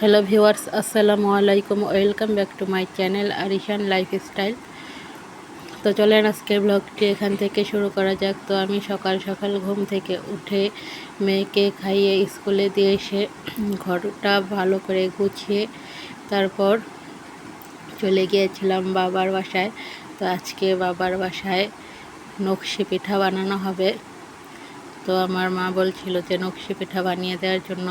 Hello viewers আসসালামু আলাইকুম welcome back to my channel Arishan lifestyle তো চলেন আজকে ব্লগটি এখান থেকে শুরু করা যাক। তো আমি সকাল সকাল ঘুম থেকে উঠে মেয়েকে খাইয়ে স্কুলে দিয়ে এসে ঘরটা ভালো করে গুছিয়ে তারপর চলে গিয়েছিলাম বাবার বাসায়। তো আজকে বাবার বাসায় নকশি পিঠা বানানো হবে। তো আমার মা বলছিল যে নকশি পিঠা বানিয়ে দেওয়ার জন্য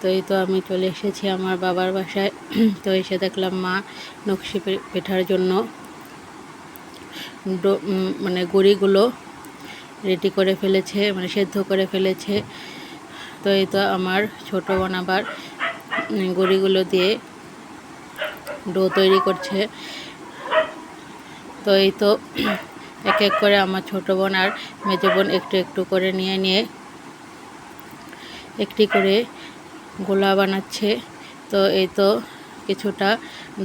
তো এই তো আমি চলে এসেছি আমার বাবার বাসায়। তো এসে দেখলাম মা নকশি পিঠার জন্য মানে গুঁড়িগুলো রেডি করে ফেলেছে মানে সেদ্ধ করে ফেলেছে। তো এই তো আমার ছোটো বোন আবার গুঁড়িগুলো দিয়ে ডো তৈরি করছে। তো এই তো এক এক করে আমার ছোটো বোন আর মেজো বোন একটু একটু করে নিয়ে নিয়ে একটি করে গোলা বানাচ্ছে। তো এই তো কিছুটা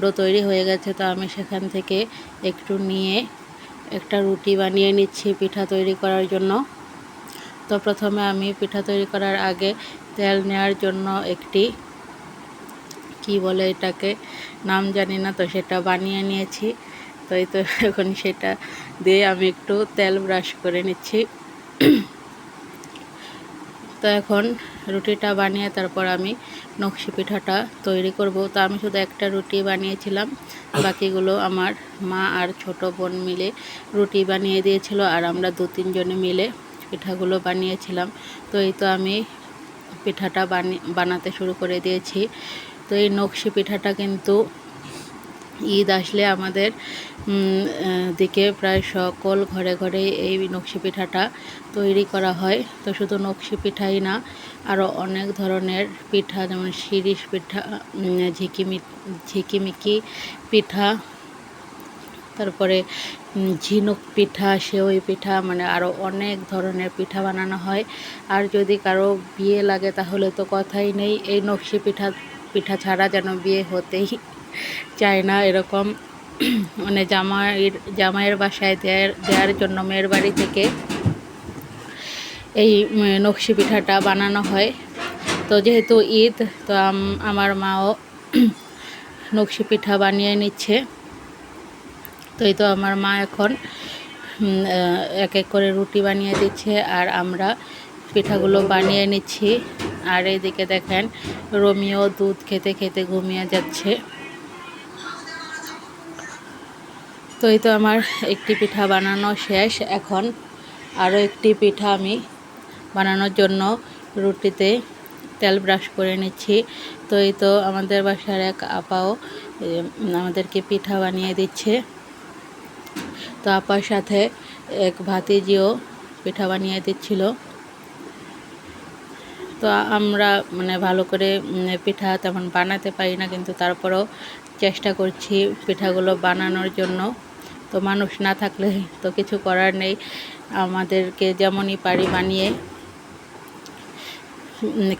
ডো তৈরি হয়ে গেছে। তো আমি সেখান থেকে একটু নিয়ে একটা রুটি বানিয়ে নিচ্ছি পিঠা তৈরি করার জন্য। তো প্রথমে আমি পিঠা তৈরি করার আগে তেল নেওয়ার জন্য একটি কি বলে এটাকে, নাম জানি না, তো সেটা বানিয়ে নিয়েছি। তো এই তো এখন সেটা দিয়ে আমি একটু তেল ব্রাশ করে নিচ্ছি। তো এখন রুটিটা বানিয়ে তারপর আমি নকশি পিঠাটা তৈরি করব। তো আমি শুধু একটা রুটি বানিয়েছিলাম। বাকিগুলো আমার মা আর ছোট বোন মিলে রুটি বানিয়ে দিয়েছিল আর আমরা দু তিনজনে মিলে পিঠাগুলো বানিয়েছিলাম। তো এই তো আমি পিঠাটা বানি, বানাতে শুরু করে দিয়েছি। তো এই নকশি পিঠাটা কিন্তু ঈদ আসলে আমাদের দিকে প্রায় সকল ঘরে ঘরে এই নকশি পিঠাটা তৈরি করা হয়। তো শুধু নকশি পিঠাই না আরও অনেক ধরনের পিঠা, যেমন শিরিষ পিঠা ঝিকিমি ঝিকিমিকি পিঠা, তারপরে ঝিনুক পিঠা সেওই পিঠা মানে আরও অনেক ধরনের পিঠা বানানো হয়। আর যদি কারও বিয়ে লাগে তাহলে তো কথাই নেই, এই নকশি পিঠা পিঠা ছাড়া যেন বিয়ে হতেই চায় না এরকম। মানে জামাইয়ের জামাইয়ের বাসায় দেয়ার দেওয়ার জন্য মেয়ের বাড়ি থেকে এই নকশি পিঠাটা বানানো হয়। তো যেহেতু ঈদ, তো আমার মাও নকশি পিঠা বানিয়ে নিচ্ছে। তো এই তো আমার মা এখন এক এক করে রুটি বানিয়ে দিচ্ছে আর আমরা পিঠাগুলো বানিয়ে নিচ্ছি। আর এইদিকে দেখেন রোমিও দুধ খেতে খেতে ঘুমিয়ে যাচ্ছে। তো এই তো আমার একটি পিঠা বানানো শেষ। এখন আরও একটি পিঠা আমি বানানোর জন্য রুটিতে তেল ব্রাশ করে নিচ্ছি। তো এই তো আমাদের বাসার এক আপাও আমাদেরকে পিঠা বানিয়ে দিচ্ছে। তো আপার সাথে এক ভাতিজিও পিঠা বানিয়ে দিচ্ছিল। তো আমরা মানে ভালো করে পিঠা তেমন বানাতে পারি না, কিন্তু তারপরেও চেষ্টা করছি পিঠাগুলো বানানোর জন্য। তো মানুষ না থাকলে তো কিছু করার নেই। আমাদেরকে যেমনই পারি বানিয়ে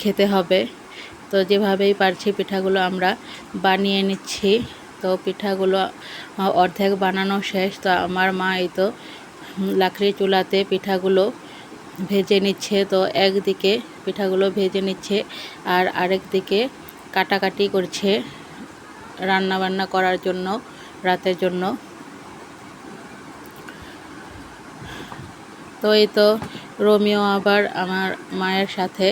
খেতে হবে। তো যেভাবেই পারছি পিঠাগুলো আমরা বানিয়ে নিচ্ছি। তো পিঠাগুলো অর্ধেক বানানো শেষ। তো আমার মা এই তো লাকড়ি চুলাতে পিঠাগুলো ভেজে নিচ্ছে। তো একদিকে পিঠাগুলো ভেজে নিচ্ছে আর আরেক দিকে কাটাকাটি করছে রান্না বান্না করার জন্য, রাতের জন্য। তো এই তো রোমিও আবার আমার মায়ের সাথে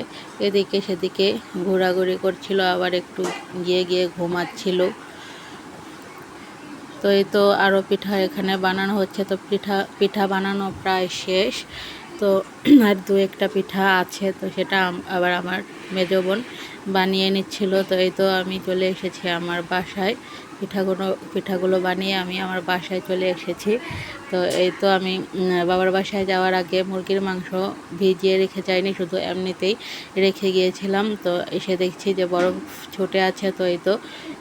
এদিকে সেদিকে ঘোরাঘুরি করছিল, আবার একটু গিয়ে গিয়ে ঘুমাচ্ছিল। তো এই তো আরও পিঠা এখানে বানানো হচ্ছে, তো পিঠা পিঠা বানানো প্রায় শেষ। তো আর দু একটা পিঠা আছে, তো সেটা আবার আমার মেজ বোন বানিয়ে নিচ্ছিল। তো এই তো আমি চলে এসেছি আমার বাসায়। পিঠাগুলো পিঠাগুলো বানিয়ে আমি আমার বাসায় চলে এসেছি। তো এই তো আমি বাবার বাসায় যাওয়ার আগে মুরগির মাংস ভিজিয়ে রেখে যাইনি, শুধু এমনিতেই রেখে গিয়েছিলাম। তো এসে দেখছি যে বরফ ছুটে আছে, তো এই তো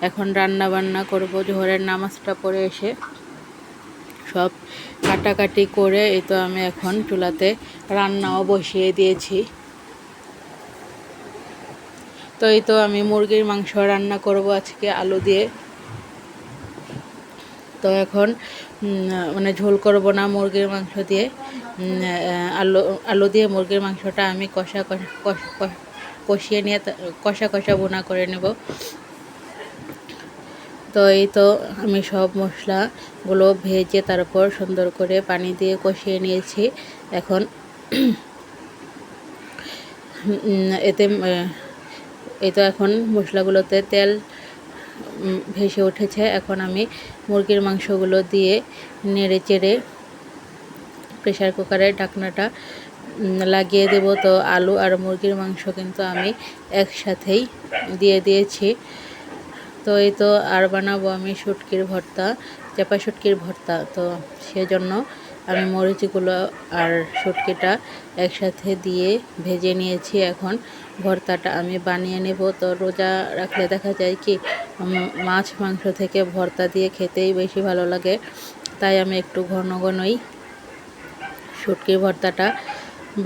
এখন রান্না বান্না করব, জোহরের নামাজটা পড়ে এসে। সব কাটাকাটি করে এই তো আমি এখন চুলাতে রান্নাও বসিয়ে দিয়েছি। তো এই তো আমি মুরগির মাংস রান্না করব আজকে আলু দিয়ে। তো এখন মানে ঝোল করব না মুরগির মাংস দিয়ে। আলু আলু দিয়ে মুরগির মাংসটা আমি কষা কষা, কষ- কষ- কষিয়ে নিয়ে কষা কষা বোনা করে নেব। তো এই তো আমি সব মশলাগুলো ভেজে তারপর সুন্দর করে পানি দিয়ে কষিয়ে নিয়েছি। এখন এতে এই তো এখন মশলাগুলোতে তেল ভেসে উঠেছে। এখন আমি মুরগির মাংসগুলো দিয়ে নেড়ে চেড়ে প্রেশার কুকারের ঢাকনাটা লাগিয়ে দেব। তো আলু আর মুরগির মাংস কিন্তু আমি একসাথেই দিয়ে দিয়েছি। তো এই তো আর বানাবো আমি শুটকির ভর্তা, চাপা শুটকির ভর্তা। তো সেজন্য আমি মরিচগুলো আর শুটকিটা একসাথে দিয়ে ভেজে নিয়েছি। এখন ভর্তাটা আমি বানিয়ে নেব। তো রোজা রাখলে দেখা যায় কি মাছ, মাংস থেকে ভর্তা দিয়ে খেতেই বেশি ভালো লাগে। তাই আমি একটু ঘন ঘনই শুটকির ভর্তাটা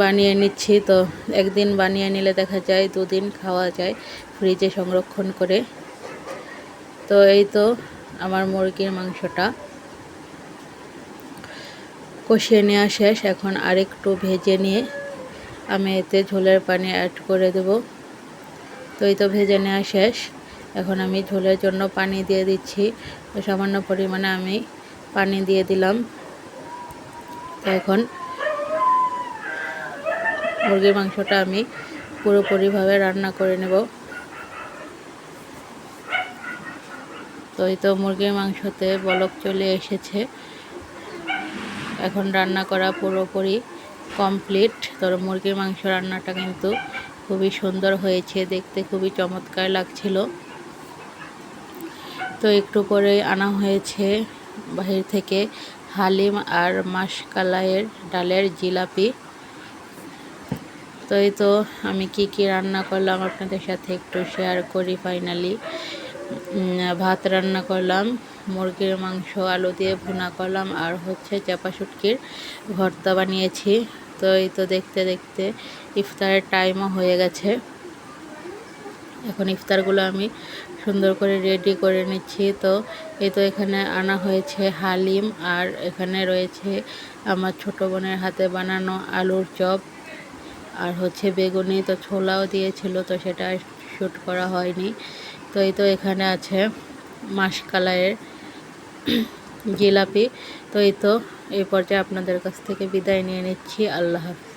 বানিয়ে নিচ্ছি। তো একদিন বানিয়ে নিলে দেখা যায়, দুদিন খাওয়া যায় ফ্রিজে সংরক্ষণ করে। তো এই তো আমার মুরগির মাংসটা। কষিয়ে নেওয়া শেষ। এখন আরেকটু ভেজে নিয়ে আমি এতে ঝোলের পানি অ্যাড করে দেব। তো এই তো ভেজে নেওয়া শেষ। এখন আমি ঝোলের জন্য পানি দিয়ে দিচ্ছি। সামান্য পরিমাণে আমি পানি দিয়ে দিলাম। এখন মুরগির মাংসটা আমি পুরোপুরিভাবে রান্না করে নেব। তো এই তো মুরগির মাংসতে বলক চলে এসেছে। এখন রান্না করা পুরোপুরি কমপ্লিট। তো মুরগির মাংস রান্নাটা কিন্তু খুবই সুন্দর হয়েছে, দেখতে খুবই চমৎকার লাগছিল। তো একটু পরে আনা হয়েছে বাহির থেকে হালিম আর মাসকালাইয়ের ডালের জিলাপি। তো এই তো আমি কি কি রান্না করলাম আপনাদের সাথে একটু শেয়ার করি ফাইনালি ভাত রান্না করলাম, মুরগির মাংস, আলু দিয়ে ভুনা করলাম, আর হচ্ছে চাপা শুটকির ভর্তা বানিয়েছি। তো এই তো দেখতে দেখতে ইফতারের টাইমও হয়ে গেছে। এখন ইফতারগুলো আমি সুন্দর করে রেডি করে নিচ্ছি। তো এই তো এখানে আনা হয়েছে হালিম, আর এখানে রয়েছে আমার ছোট বোনের হাতে বানানো আলুর চপ, আর হচ্ছে বেগুনি। তো ছোলাও দিয়েছিল, তো সেটা শ্যুট করা হয়নি। তো এই তো এখানে আছে মাসকালায়ের জিলাপি। তো এই তো, এই পর্যায়ে আপনাদের কাছ থেকে বিদায় নিয়ে নিচ্ছি। আল্লাহ হাফিজ।